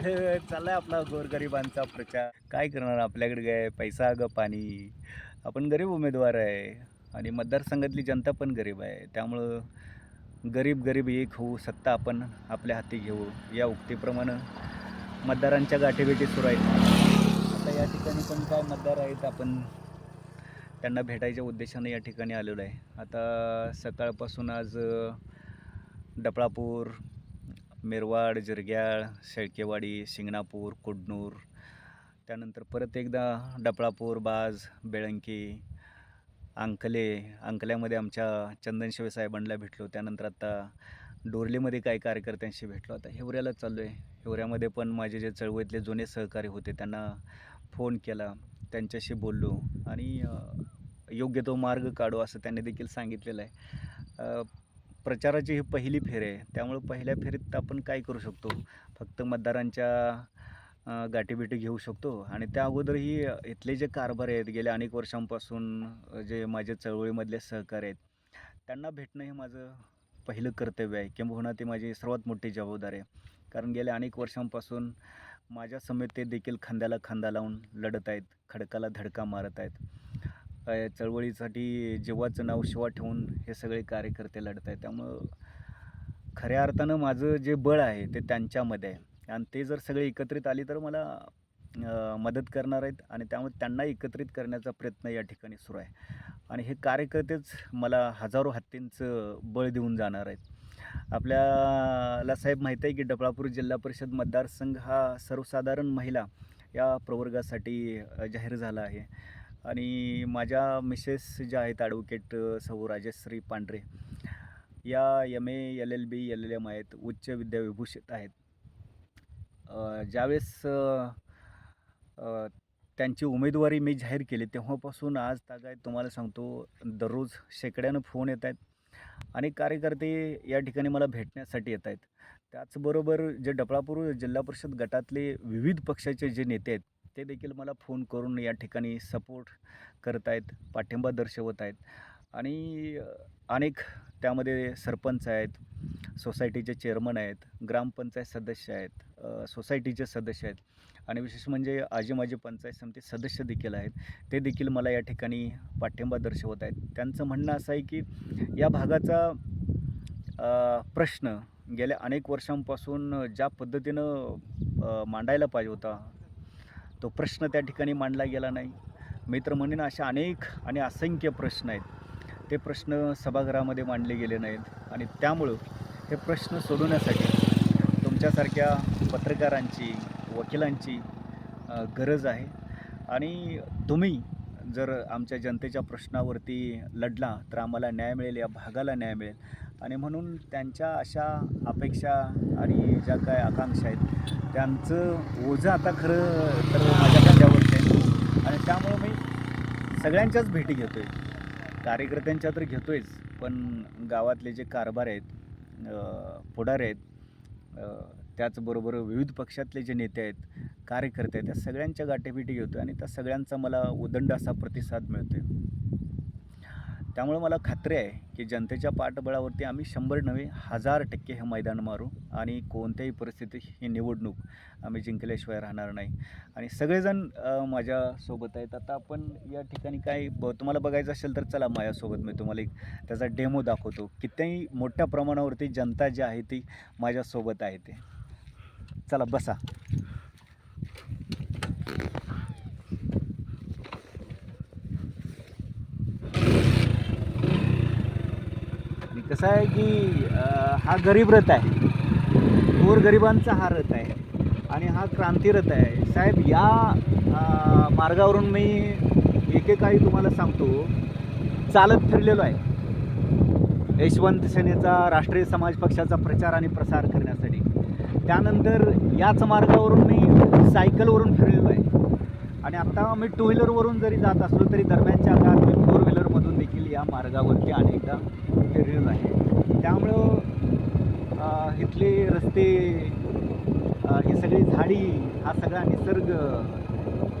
इकडे चाललाय आपला गोरगरिबांचा प्रचार. काय करणार आपल्याकडे काय पैसा ग पाणी? आपण गरीब उमेदवार आहे आणि मतदारसंघातली जनता पण गरीब आहे. त्यामुळं गरीब गरीब एक होऊ सत्ता आपण आपल्या हाती घेऊ. या उक्तीप्रमाणे मतदारांच्या गाठीभेटी सुरू आहेत. आता या ठिकाणी पण काय मतदार आहेत आपण त्यांना भेटायच्या उद्देशाने या ठिकाणी आलेलो आहे. आता सकाळपासून आज डपळापूर मिरवाड जिरग्याळ शेळकेवाडी शिंगणापूर कुडनूर. त्यानंतर परत एकदा डपळापूर बाज बेळंकी अंकले. अंकल्यामध्ये आमच्या चंदनशिवे साहेबांना भेटलो. त्यानंतर आता डोरलीमध्ये काही कार्यकर्त्यांशी भेटलो. आता हिवऱ्याला चाललो आहे हिवऱ्यामध्ये पण माझे जे चळवळीतले जुने सहकारी होते त्यांना फोन केला. त्यांच्याशी बोललो. आणि योग्य तो मार्ग काढू असं त्यांनी देखील सांगितलेलं आहे. प्रचाराची ही पहिली फेर आहे. त्यामुळं पहिल्या फेरीत आपण काय करू शकतो? फक्त मतदारांच्या गाठीभेटी घेऊ शकतो. आणि त्या अगोदरही इथले जे कारभार आहेत गेल्या अनेक वर्षांपासून जे माझे चळवळीमधले सहकारी आहेत त्यांना भेटणं हे माझं पहिलं कर्तव्य आहे. किंबहुना ती माझी सर्वात मोठी जबाबदारी आहे. कारण गेल्या अनेक वर्षांपासून माझ्या समेत ते देखील खांद्याला खांदा लावून लढत आहेत खडकाला धडका मारत आहेत. चळवळीसाठी जीवाचं नाव शिवा ठेवून हे सगळे कार्यकर्ते लढत आहेत. त्यामुळं खऱ्या अर्थानं माझं जे बळ आहे ते त्यांच्यामध्ये आहे. आणि ते जर सगळे एकत्रित आले तर मला मदत करणार आहेत आणि त्यामुळे त्यांना एकत्रित करण्याचा प्रयत्न या ठिकाणी सुरू आहे. आणि हे कार्यकर्तेच मला हजारो हत्तींचं बळ देऊन जाणार आहेत. आपल्याला साहेब माहीत आहे की डबळापूर जिल्हा परिषद मतदारसंघ हा सर्वसाधारण महिला या प्रवर्गासाठी जाहीर झाला आहे. आणि माझ्या मिसेस ज्या आहेत ॲडव्होकेट सौ राजश्री पांढरे या M A L L B L L M आहेत उच्च विद्याविभूषित आहेत. ज्यावेळेस त्यांची उमेदवारी मी जाहीर केली तेव्हापासून आज तागायत तुम्हाला सांगतो दररोज शेकड्यानं फोन येत आहेत अनेक कार्यकर्ते या ठिकाणी मला भेटण्यासाठी येत आहेत. त्याचबरोबर जे डपळापूर जिल्हा परिषद गटातले विविध पक्षाचे जे नेते आहेत ते देखील मला फोन करून या ठिकाणी सपोर्ट करत आहेत पाठिंबा दर्शवत आहेत आणि अनेक त्यामध्ये सरपंच आहेत सोसायटीचे चेअरमन आहेत ग्रामपंचायत सदस्य आहेत सोसायटीचे सदस्य आहेत. आणि विशेष म्हणजे आजी माजी पंचायत समिती सदस्य देखील आहेत. ते देखील मला या ठिकाणी पाठिंबा दर्शवत आहेत त्यांचं म्हणणं असं आहे की या भागाचा प्रश्न गेल्या अनेक वर्षांपासून ज्या पद्धतीनं मांडायला पाहिजे होता तो प्रश्न त्या ठिकाणी मांडला गेला नाही. मी तर म्हणेन अशा अनेक आणि असंख्य प्रश्न आहेत. ते प्रश्न सभागृहामध्ये मांडले गेले नाहीत आणि त्यामुळं हे प्रश्न सोडवण्यासाठी तुमच्यासारख्या पत्रकारांची वकिलांची गरज आहे. आणि तुम्ही जर आमच्या जनतेच्या प्रश्नावरती लढला तर आम्हाला न्याय मिळेल या भागाला न्याय मिळेल. आणि म्हणून त्यांच्या अशा अपेक्षा आणि ज्या काय आकांक्षा आहेत त्यांचं ओझं आता खरं तर माझ्या खांद्यावरचं आहे. आणि त्यामुळं मी सगळ्यांच्याच भेटी घेतो आहे कार्यकर्त्यांच्या तर घेतो आहेच पण गावातले जे कारभार आहेत पुढारे आहेत त्याचबरोबर विविध पक्षातले जे नेते आहेत कार्यकर्ते आहेत त्या सगळ्यांच्या गाठीभेटी घेतो आणि त्या सगळ्यांचा मला उदंड असा प्रतिसाद मिळतो आहे त्यामुळे मला खात्री आहे की जनतेच्या पाठबळावरती आम्ही शंभर नव्हे हजार टक्के हे मैदान मारू आणि कोणत्याही परिस्थितीत ही निवडणूक आम्ही जिंकल्याशिवाय राहणार नाही. आणि सगळेजण माझ्यासोबत आहेत. आता आपण या ठिकाणी काय ब तुम्हाला बघायचं असेल तर चला माझ्यासोबत. मी तुम्हाला एक त्याचा डेमो दाखवतो. कितीही मोठ्या प्रमाणावरती जनता जी आहे ती माझ्यासोबत आहे ते. चला बसा. कसं आहे की हा गरीब रथ आहे. गोर गरिबांचा हा रथ आहे. आणि हा क्रांती रथ आहे. साहेब या मार्गावरून मी एकेकाळी तुम्हाला सांगतो. चालत फिरलेलो आहे. यशवंत सेनेचा राष्ट्रीय समाज पक्षाचा प्रचार आणि प्रसार करण्यासाठी. त्यानंतर याच मार्गावरून मी सायकलवरून फिरलेलो आहे. आणि आत्ता मी टू व्हीलरवरून जरी जात असलो तरी दरम्यानच्या काळात मी फोर व्हीलरमधून देखील या मार्गावरती अनेकदा फिरलेलो आहे त्यामुळं इथले रस्ते ही सगळी झाडी हा सगळा निसर्ग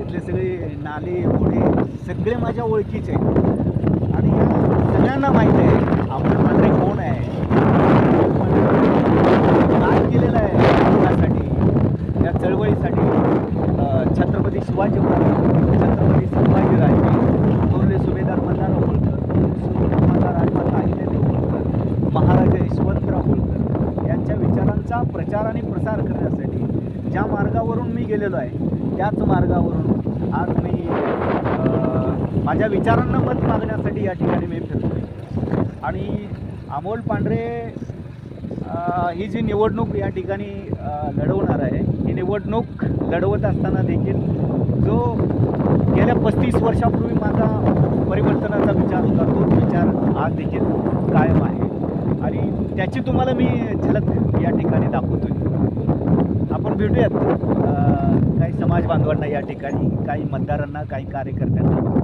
इथले सगळे नाले ओढे सगळे माझ्या ओळखीचे. आहेत आणि या सगळ्यांना माहीत आहे आपण मात्र कोण आहे काय केलेलं आहे यासाठी या चळवळी पक्षाचा प्रचार आणि प्रसार करण्यासाठी ज्या मार्गावरून मी गेलेलो आहे. त्याच मार्गावरून आज मी माझ्या विचारांना मत मागण्यासाठी या ठिकाणी मी फिरतो आहे आणि अमोल पांढरे ही जी निवडणूक या ठिकाणी लढवणार आहे ही निवडणूक लढवत असताना देखील जो गेल्या पस्तीस वर्षापूर्वी माझा परिवर्तनाचा विचार होता तोच विचार आज देखील कायम आहे. आणि त्याची तुम्हाला मी झलक या ठिकाणी दाखवतोय. आपण भेटूयात. काही समाज बांधवांना या ठिकाणी काही मतदारांना काही कार्यकर्त्यांना.